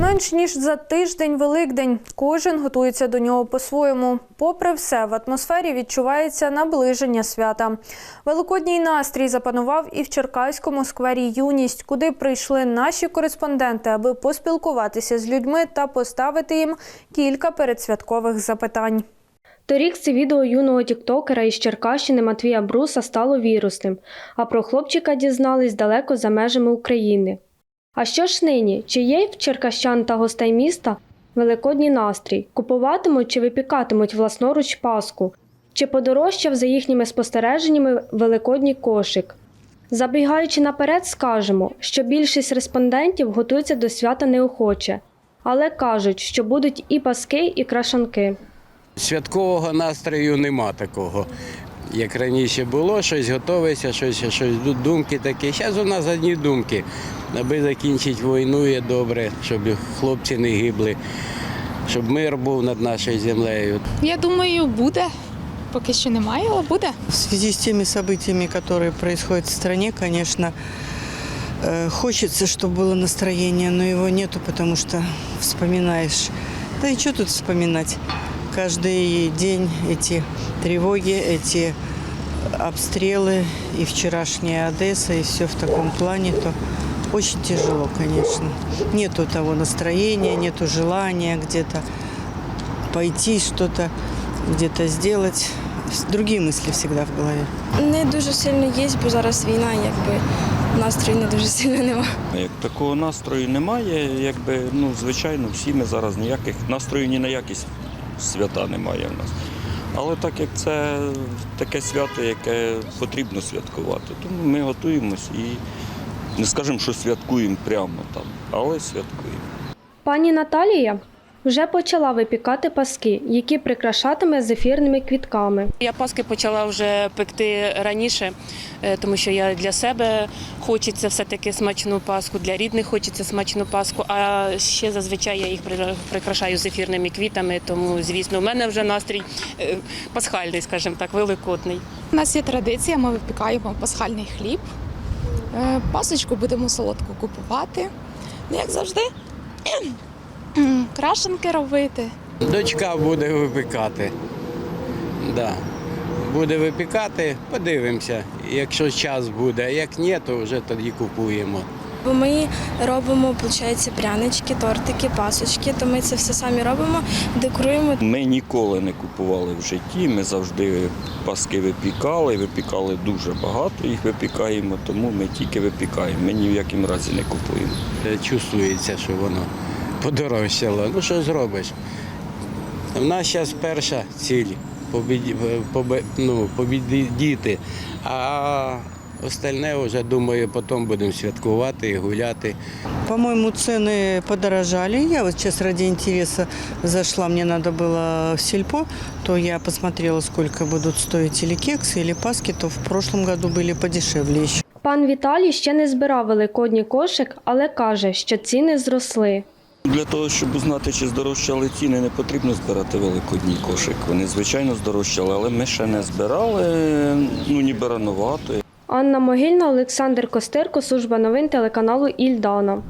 Менш ніж за тиждень Великдень. Кожен готується до нього по-своєму. Попри все, в атмосфері відчувається наближення свята. Великодній настрій запанував і в Черкаському сквері Юність, куди прийшли наші кореспонденти, аби поспілкуватися з людьми та поставити їм кілька передсвяткових запитань. Торік це відео юного тіктокера із Черкащини Матвія Бруса стало вірусним, а про хлопчика дізнались далеко за межами України. А що ж нині? Чи є в черкащан та гостей міста великодній настрій? Купуватимуть чи випікатимуть власноруч паску? Чи подорожчав за їхніми спостереженнями великодній кошик? Забігаючи наперед, скажемо, що більшість респондентів готуються до свята неохоче, але кажуть, що будуть і паски, і крашанки. Святкового настрою нема такого. Як раніше було, щось готовиться, щось, щось ду- думки такі. Зараз у нас одні думки, аби закінчити війну є добре, щоб хлопці не гибли, щоб мир був над нашою землею. Я думаю, буде. Поки що немає, але буде. В связи с теми событиями, которые происходят в стране, конечно, э, хочется, чтобы было настроение, но его нету, потому что вспоминаешь. Да и что тут вспоминать? Каждый день эти тревоги, эти обстрелы и вчерашняя Одесса, и все в таком плане, то очень тяжело, конечно. Нету того настроения, нету желания где-то пойти что-то где-то сделать. Другие мысли всегда в голове. Не дуже сильно є, бо зараз війна, якби настрою не дуже сильно нема. Як такого настрою немає, якби ну звичайно, всі ми зараз ніяких настрою ні на які свята немає в нас. Але так як це таке свято, яке потрібно святкувати, тому ми готуємось і не скажемо, що святкуємо прямо там, але святкуємо. Пані Наталія вже почала випікати паски, які прикрашатиме зефірними квітками. Я паски почала вже пекти раніше, е, тому що я для себе хочеться все-таки смачну паску, для рідних хочеться смачну паску. А ще зазвичай я їх при- прикрашаю зефірними квітами, тому звісно, в мене вже настрій е, пасхальний, скажімо так, великодний. У нас є традиція, ми випікаємо пасхальний хліб. Е, Пасочку будемо солодку купувати. Ну, як завжди, крашенки робити. Дочка буде випікати. Да. Буде випікати, подивимося, якщо час буде, а як ні, то вже тоді купуємо. Бо ми робимо, виходить, прянички, тортики, пасочки, то ми це все самі робимо, декоруємо. Ми ніколи не купували в житті. Ми завжди паски випікали, випікали дуже багато, їх випікаємо, тому ми тільки випікаємо. Ми ні в якому разі не купуємо. Чувствується, що воно подорожчало. Ну що зробиш? У нас зараз перша ціль побіді, побе- ну, побідіти, а остальне вже, думаю, потім будемо святкувати і гуляти. По-моему, цены подорожали. Я вот сейчас ради интереса зашла, мне надо было в сельпо, то я посмотрела, сколько будут стоить или кексы, или паски, то в прошлом году были подешевле еще. Пан Віталій ще не збирав великодній кошик, але каже, що ціни зросли. Для того, щоб узнати, чи здорожчали ціни, не потрібно збирати великодній кошик. Вони, звичайно, здорожчали, але ми ще не збирали, ну ніби рановато. Анна Могильна, Олександр Костерко, служба новин телеканалу Ільдана.